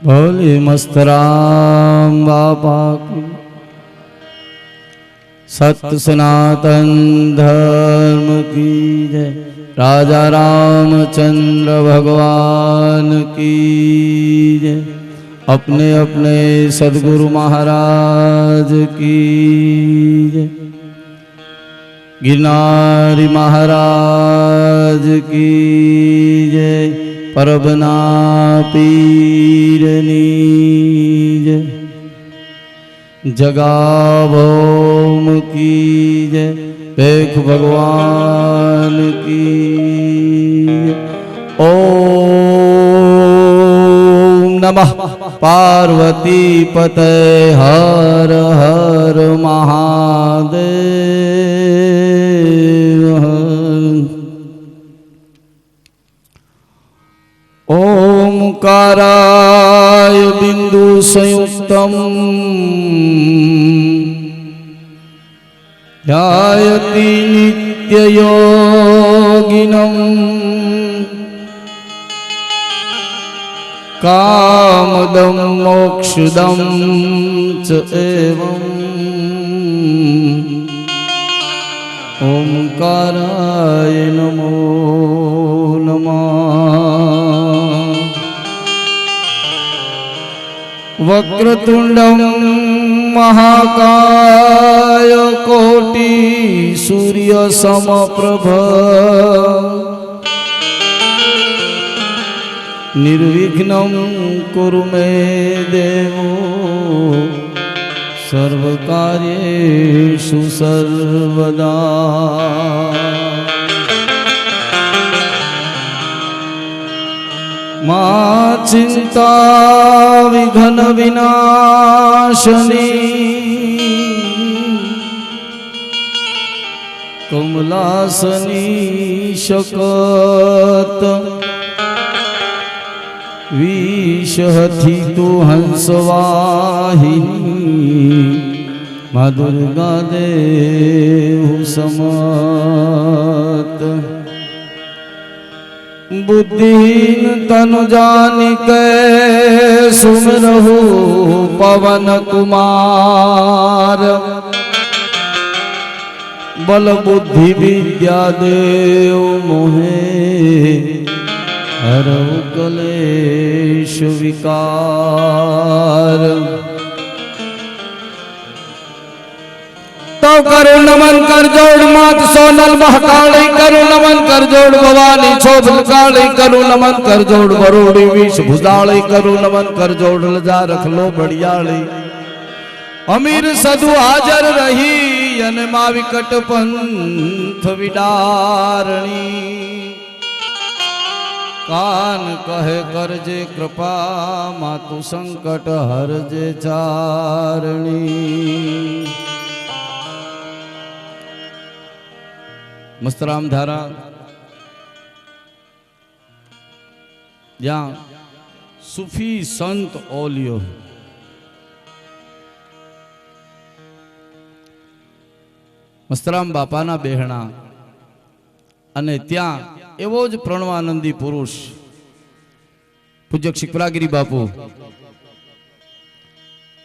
ભોલે મસ્તરામ બાપા કી સત સનાતન ધર્મ કી જય રાજા રામચંદ્ર ભગવાન की जय अपने अपने सदगुरु महाराज की जय गिरनारी महाराज की जय પરબના પીરની જય જગાવો મૂકી જય ભેખ ભગવાન કી ઓ નમઃ. પાર્વતી પતે હર હર મહાદેવ. बिंदु संयुक्तम ध्यायति नित्ययोगिनम् कामदं मोक्षदं च एवम् ओंकाराय नमो नमः વક્રતુંડમ મહાકાય કોટી સૂર્ય સમપ્રભ નિર્વિઘ્ન કુરુ મે દેવો સર્વકાર્યેષુ સર્વદા મા ચિંતા વિઘન વિનાશની કમલાસની શકત વિષહથી તું હંસવાહિની મા દુર્ગા દેવ સમત બુદ્ધિહીન તનુ જાની કે સુમરહુ પવન કુમાર બલ બુદ્ધિ વિદ્યા દેવ મોહે હરવ કલેશ વિકાર તો કરું, નમન કરજોડ માત સોનલ મહાકાળી, કરું, નમન કરજોડ ભવાની છોભલ કાળી, કરું, નમન કરજોડ બરોડી વિષ ભુજાળી, કરું, નમન કરજોડ લજા રખલો બળિયાળી. અમીર સદુ હાજર રહી અને મા વિકટ પંથ વિડારણી. કાન કહે, કરજે કૃપા માતુ સંકટ હરજે ચારણી મસ્તરામ ધારા. જ્યાં સુફી સંત ઓલિયો. મસ્તરામ બાપાના બેહણા. અને ત્યાં એવો જ પ્રણવાનંદી પુરુષ. પૂજ્ય શિકરાગીરી બાપુ.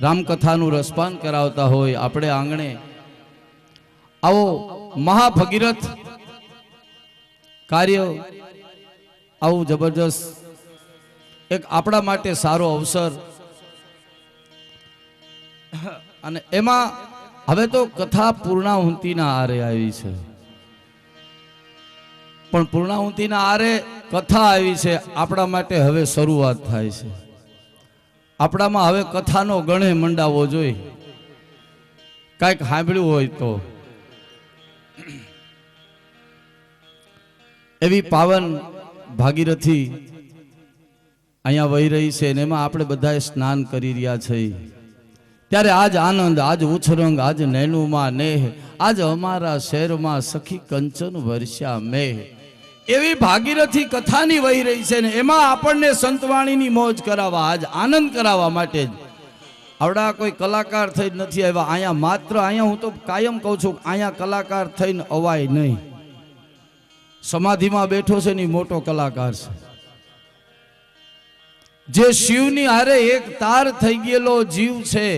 રામકથાનું રસપાન કરાવતા હોય, આપણે આંગણે આવો મહાભગીરથ કાર્ય આવું જબરજસ્ત. એક આપણા માટે સારો અવસર. અને એમાં હવે તો કથા પૂર્ણાહુતિના આરે આવી છે. પણ પૂર્ણાહુતિના આરે કથા આવી છે, આપણા માટે હવે શરૂઆત થાય છે. આપણામાં હવે કથાનો ગણે મંડાવવો જોઈએ. કાંઈક સાંભળ્યું હોય તો. એવી પાવન ભાગીરથી અહીંયા વહી રહી છે અને એમાં આપણે બધાએ સ્નાન કરી રહ્યા છીએ ત્યારે આજ આનંદ, આજ ઉછરંગ, આજ નૈનુમાં નેહ, આજ અમારા શહેરમાં સખી કંચન વર્ષા મેહ. એવી ભાગીરથી કથાની વહી રહી છે ને એમાં આપણને સંતવાણીની મોજ કરાવવા, આજ આનંદ કરાવવા માટે જ. આવડા કોઈ કલાકાર થઈ નથી આવ્યા. અહીંયા માત્ર અહીંયા હું તો કાયમ કહું છું અહીંયા કલાકાર થઈને અવાય નહીં. સમાધિમાં બેઠો છે ને મોટો કલાકાર છે. જે શિવની હારે એક તાર થઈ ગયેલો જીવ છે,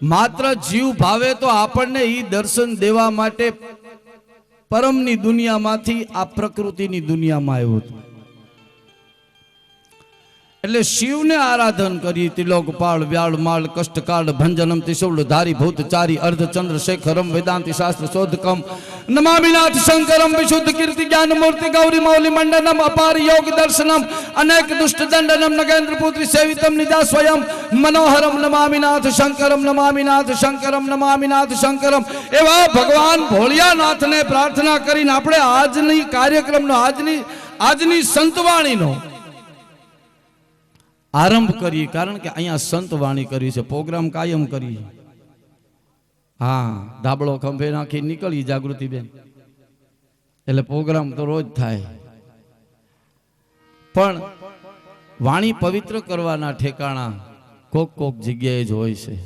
માત્ર જીવ ભાવે તો આપણને એ દર્શન દેવા માટે પરમની દુનિયામાંથી આ પ્રકૃતિની દુનિયામાં આવ્યું હતો. એટલે શિવને આરાધન કરી તિલોકપાળ વ્યાળ, માળ, કષ્ટકાળ, ભંજનમ, ત્રિશુળ, ધારી, ભૂત, ચારી અર્ધચંદ્ર શેખરમ, વેદાંતિ, શાસ્ત્ર, શોધકમ, નમામિનાથ, શંકરમ, વિશુદ્ધ કીર્તિ, જ્ઞાન, મૂર્તિ, ગૌરી, મૌલી, મંડનમ, અપાર, યોગ, દર્શનમ, અનેક દુષ્ટ દંડનમ, નગેન્દ્ર, પુત્રી, સેવિતમ, નિજા, સ્વયં, મનોહરમ, નમામિનાથ, શંકરમ નમામિનાથ શંકરમ નમામિનાથ, શંકરમ, એવા ભગવાન ભોળિયાનાથને પ્રાર્થના કરીને આપણે આજની કાર્યક્રમનો, આજની આજની સંતવાણીનો આરંભ કરીએ, કારણ કે અહીંયા સંત વાણી કરી છે, પ્રોગ્રામ કાયમ કરી હા, ધાબળો ખંભે નાખી નીકળી જાગૃતિ બેન. એટલે પ્રોગ્રામ તો રોજ થાય. પણ વાણી પવિત્ર કરવાના ઠેકાણા કોક કોક જગ્યાએ જ હોય છે.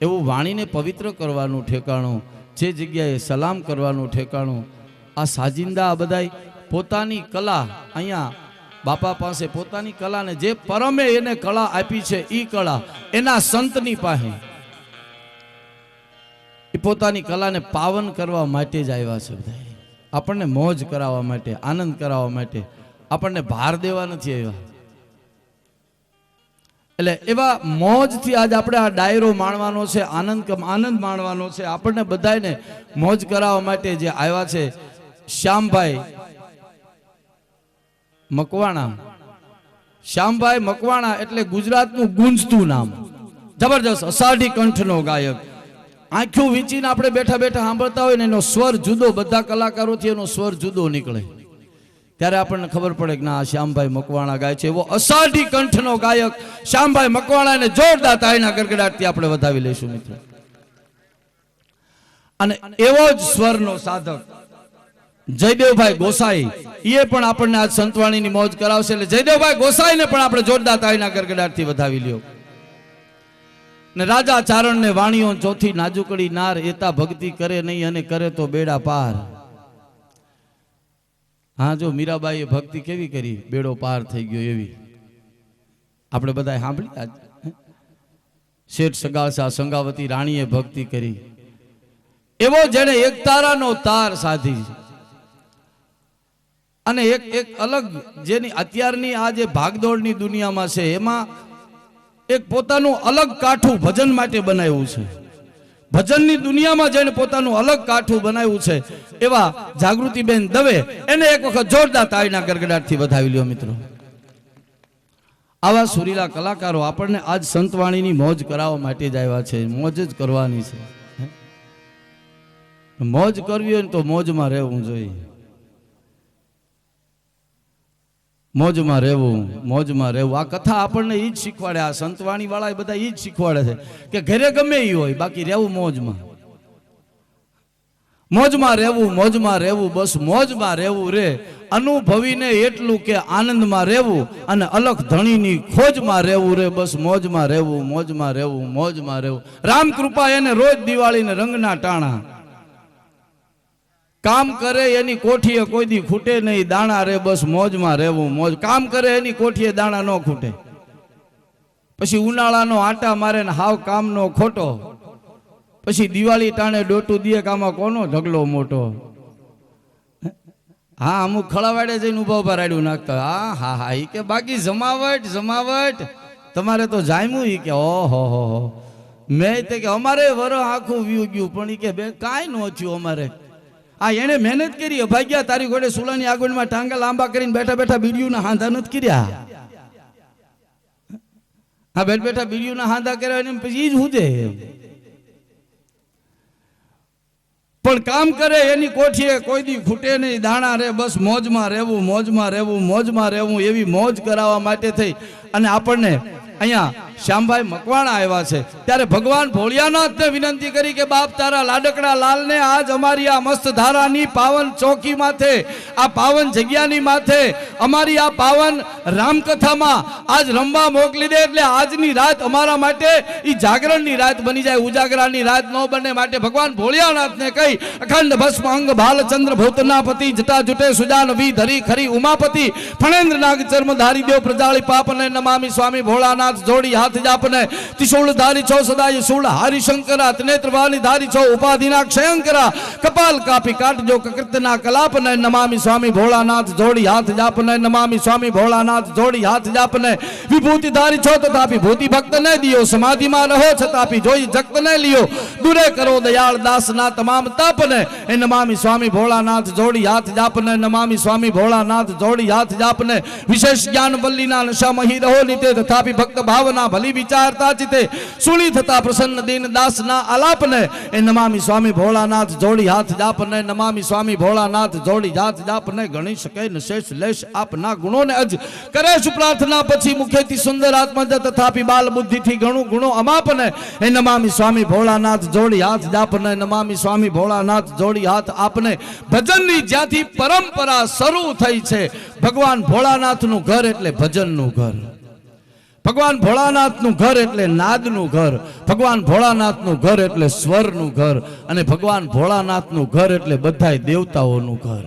એવું વાણીને પવિત્ર કરવાનું ઠેકાણું, જે જગ્યાએ સલામ કરવાનું ઠેકાણું, આ સાજિંદા આ બધાય પોતાની કલા અહીંયા બાપા પાસે પોતાની કલાને જે પરમે એને કળા આપી છે એ કળા એના સંતની પાસે. એ પોતાની કલાને પાવન કરવા માટે જ આવ્યા છે બધા આપણને મોજ કરાવવા માટે, આનંદ કરાવવા માટે આપણને ભાર દેવા નથી આવ્યા એટલે એવા મોજથી આજ આપણે આ ડાયરો માણવાનો છે, આનંદ આનંદ માણવાનો છે, આપણને બધાને મોજ કરાવવા માટે જે આવ્યા છે, શ્યામભાઈ મકવાણા. શ્યામભાઈ મકવાણા એટલે ગુજરાતનું ગુંજતું નામ. જબરજસ્ત અષાઢી કંઠનો ગાયક. આંખું વીંચીને આપણે બેઠા બેઠા સાંભળતા હોય ને એનો સ્વર જુદો, બધા કલાકારોથી એનો સ્વર જુદો નીકળે. ત્યારે આપણને ખબર પડે કે ના શ્યામભાઈ મકવાણા ગાય છે. એવો અષાઢી કંઠનો ગાયક શ્યામભાઈ મકવાણાને જોરદાર તાળીના ગડગડાટથી આપણે વધાવી લઈશું, મિત્રો. અને એવો જ સ્વરનો સાધક જયદેવભાઈ ગોસાઈ એ પણ આપણને આજ સંતવાણીની મોજ કરાવશે એટલે જયદેવભાઈ ગોસાઈને પણ આપણે જોરદાર તાળીના ગરગડાટથી વધાવી લ્યો. ને રાજા ચારણ ને વાણીઓ ચોથી નાજુકડી નાર, એતા ભક્તિ કરે નહીં અને કરે તો બેડા પાર. હા, જો મીરાબાઈએ ભક્તિ કેવી કરી? બેડો પાર થઈ ગયો એવી. આપણે બધા સાંભળી શેઠ સગાસા સંગાવતી રાણીએ ભક્તિ કરી. એવો જેને એક તારાનો તાર સાધી. અને એક એક અલગ જેની અત્યારની આ જે ભાગદોડની દુનિયામાં છે, એમાં એક પોતાનું અલગ કાઠું ભજન માટે બનાવ્યું છે. ભજનની દુનિયામાં જઈને પોતાનું અલગ કાઠું બનાવ્યું છે. એવા જાગૃતિબેન દવે એને એક વખત જોરદાર તાળીના ગરગડાટથી વધાવી લ્યો મિત્રો. આવા સુરીલા કલાકારો આપણને આજ સંતવાણીની મોજ કરાવવા માટે જ આવ્યા છે. મોજ જ કરવાની છે. મોજ કરવી હોય ને તો મોજમાં રહેવું જોઈએ. મોજમાં રહેવું મોજમાં રહેવું. આ કથા આપણને એ જ શીખવાડે, આ સંતવાણી વાળા એ બધા એ જ શીખવાડે છે કે ઘરે ગમે એ હોય, બાકી રહેવું મોજમાં. મોજમાં રહેવું મોજમાં રહેવું, બસ મોજમાં રહેવું રે. અનુભવીને એટલું કે આનંદમાં રહેવું અને અલગ ધણીની ખોજમાં રહેવું રે, બસ મોજમાં રહેવું મોજમાં રહેવું મોજમાં રહેવું. રામ કૃપા એને રોજ દિવાળીને રંગના ટાણા કામ કરે એની કોઠીએ કોઈ દી ખૂટે નહીં, દાણા રે બસ, મોજમાં રહેવું, મોજ. કામ કરે એની કોઠીએ દાણા ન ખૂટે. પછી ઉનાળાનો આટા મારે ને હાવ કામનો ખોટો. પછી દિવાળી ટાણે ડોટું દે કામાં કોનો ઢગલો મોટો. હા, અમુક ખળાવાડે જઈને ઊભા ઊભા રાડ્યું નાખતા હા હા હા એ કે બાકી જમાવટ જમાવટ. તમારે તો જામ્યું ઈ કે, ઓહો, હો હો. મેં તે કે અમારે વર આખું વ્યુ ગયું, પણ ઈ કે બે કાંઈ ન અમારે. આ એને મહેનત કરી ભાગ્યા તારી ઘોડે સુલાની આગળમાં ટાંગા લાંબા કરીને બેઠા બેઠા બીડીયુના હાંધા નથી કર્યા. હા, બેઠ બેઠા બીડીયુના હાંધા કર્યા એને પછી જ હુદે પણ કામ કરે એની કોઠીએ, કોઈ દી ખૂટે નહીં, દાણા રે, બસ મોજમાં રહેવું મોજમાં રહેવું મોજમાં રહેવું, એવી મોજ કરાવવા માટે થઈ. અને આપણને અહીંયા શ્યામભાઈ મકવાણા આવ્યા છે. ત્યારે ભગવાન ભોળિયાનાથને વિનંતી કરી કે, બાપ, તારા લાડકડા લાલને આજ અમારી આ મસ્ત ધારાની પાવન ચોકી માથે, આ પાવન જગ્યાની માથે, અમારી આ પાવન રામકથામાં આજ રમવા મોકલી દે એટલે આજની રાત અમારા માટે એ જાગરણની રાત બની જાય, ઉજાગરાની રાત ન બને. માટે ભગવાન ભોળિયાનાથને કહી, અખંડ ભસ્મ અંગ ભાલચંદ્ર ભૂતનાપતિ જટા જુટે સુજાન વી ધરી ખરી ઉમાપતિ ફણેન્દ્ર નાગ ચર્મ ધારી દેવ પ્રજાળી પાપને નમામી સ્વામી, ભોળાનાથ, જોડી હાથ જાપને ત્રિશુળ ધારી છો સદાય શૂળ હરિશંકરા ત્રિનેત્રવાલી ધારી છો. ઉપાધિના ક્ષયંકરા. કપાલ કાપી કાટજો કૃતના કલાપને. નમામી સ્વામી ભોળાનાથ જોડી હાથ જાપને નમામી સ્વામી ભોળાનાથ જોડી હાથ જાપને વિભૂતિ ધારી છો તથાપી ભૂતિ ભક્ત ને દિયો. સમાધિમાં રહો છતાપી જોઈ જગત ને લિયો. દૂરે કરો દયાળ દાસના તમામ તાપને. એ નમામી સ્વામી ભોળાનાથ જોડી હાથ જાપને નમામી સ્વામી ભોળાનાથ જોડી હાથ જાપને વિશેષ જ્ઞાન વલ્લીના નશામહી રહો નીતે. તથાપી ભક્ત ભાવના ભલી વિચારતા ચિતે સુણી થતા પ્રસન્ન દીન દાસના આલાપને એ નમામી સ્વામી ભોળાનાથ જોડી હાથ જાપને, નમામી સ્વામી ભોળાનાથ જોડી હાથ જાપને, ગણી શકે ન શેષ લેશ આપના ગુણોને અજ કરે છું પ્રાર્થના. પછી મુખેથી સુંદર આત્મજ તથાપી બાલ બુદ્ધિથી ઘણું ગુણો અમાપને એ નમામી સ્વામી ભોળાનાથ જોડી હાથ જાપને, નમામી સ્વામી ભોળાનાથ જોડી હાથ આપને. ભજનની જ્યાંથી પરંપરા શરૂ થઈ છે, ભગવાન ભોળાનાથનું ઘર એટલે ભજનનું ઘર. ભગવાન ભોળાનાથનું ઘર એટલે નાદનું ઘર, ભગવાન ભોળાનાથનું ઘર એટલે સ્વરનું ઘર, અને ભગવાન ભોળાનાથનું ઘર એટલે બધાય દેવતાઓનું ઘર.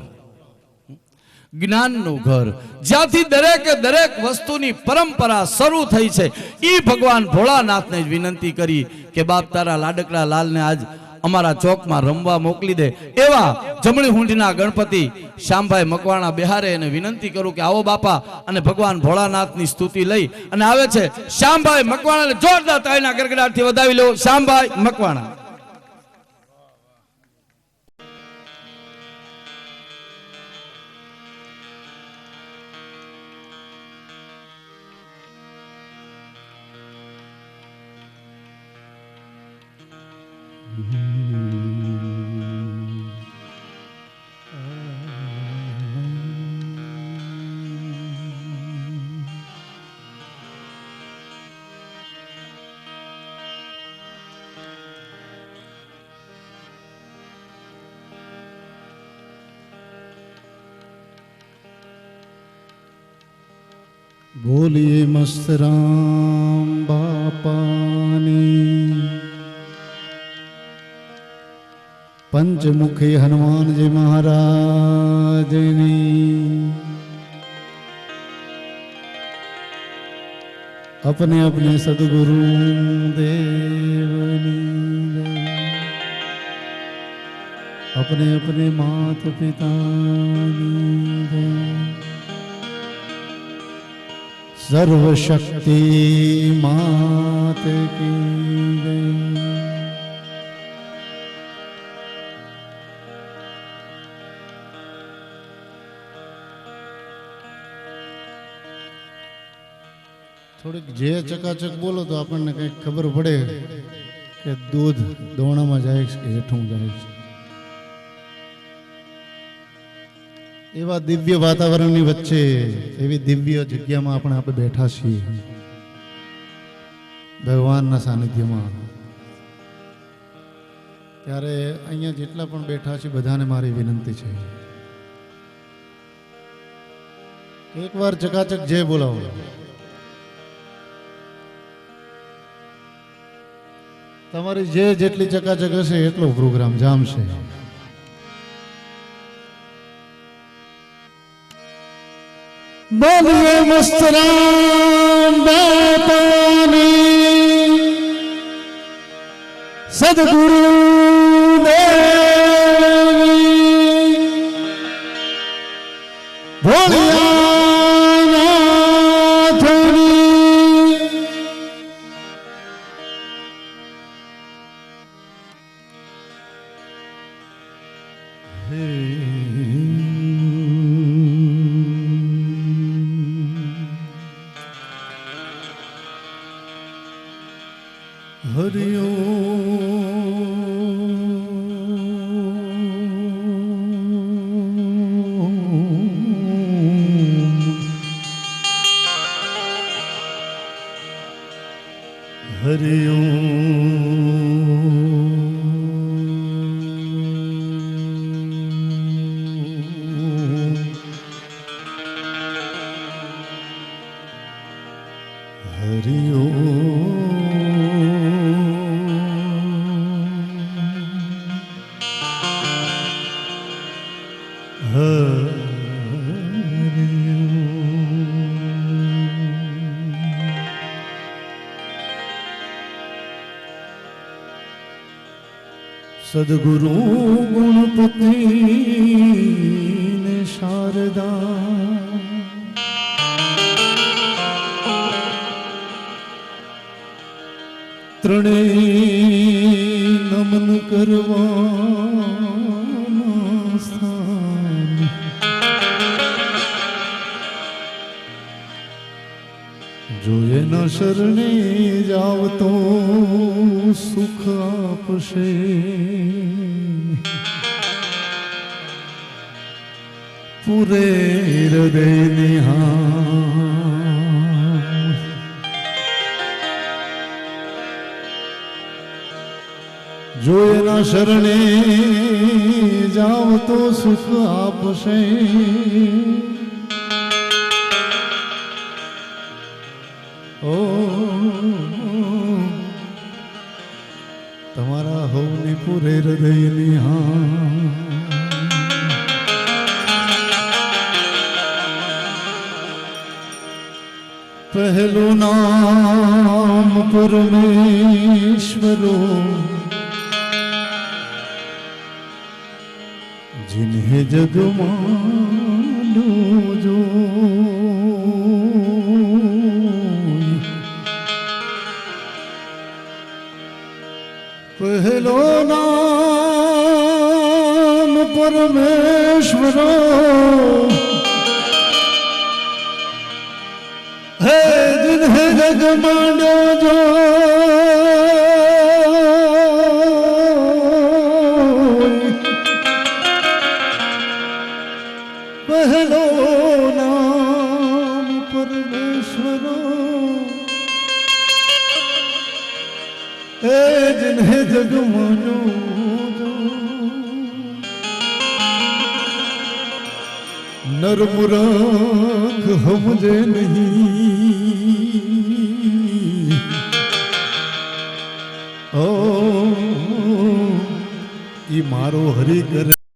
જ્ઞાનનું ઘર. જ્યાંથી દરેકે દરેક વસ્તુની પરંપરા શરૂ થઈ છે એ ભગવાન ભોળાનાથને જ વિનંતી કરી કે બાપ તારા લાડકડા લાલને આજ અમારા ચોકમાં રમવા મોકલી દે. એવા જમણી હુંડીના ગણપતિ શ્યામભાઈ મકવાણા બિહારે એને વિનંતી કરું કે આવો બાપા, અને ભગવાન ભોળાનાથની સ્તુતિ લઈ. અને આવે છે શ્યામભાઈ મકવાણાને જોરદાર તાળીના ગરગડાટથી વધાવી લો. શ્યામભાઈ મકવાણા. બોલીએ મસ્ત રામ બાપાની. પંચમુખી હનુમાનજી મહારાજની. અપને અપને સદગુરુ દેવની. અપને અપને માત પિતાની सर्वशक्ति मात की जय થોડીક જે ચકાચક બોલો તો આપણને કંઈક ખબર પડે કે દૂધ દોણામાં જાય છે કે હેઠું જાય છે એવા દિવ્ય વાતાવરણની વચ્ચે એવી દિવ્ય જગ્યામાં આપણે આપણે બેઠા છીએ. ભગવાનના સાનિધ્યમાં. ત્યારે અહીંયા જેટલા પણ બેઠા છે બધાને મારી વિનંતી છે. એકવાર ચકાચક જે બોલાવો. તમારી જે જેટલી ચકાચક હશે એટલો પ્રોગ્રામ જામશે. બોલીએ મસ્ત રામ બાપાની સદગુરુ સદગુરુ ગુણપતિ ને શારદા ત્રણેય નમન કરવા જો એના શરણે જાવ તો સુખ આપશે. પૂરે હૃદય શરણે જાવ તો સુખ આપશે. ઓ તમારા હવની પૂરે હૃદયની હા પહેલું નામ પરમેશ્વરો હે જગમાનું જો પહેલો નામ પરમેશ્વરો હે જિન્હ જગમાનો જો નરમુરખ હમજે નહીં ઓ ઈ મારો હરી કરે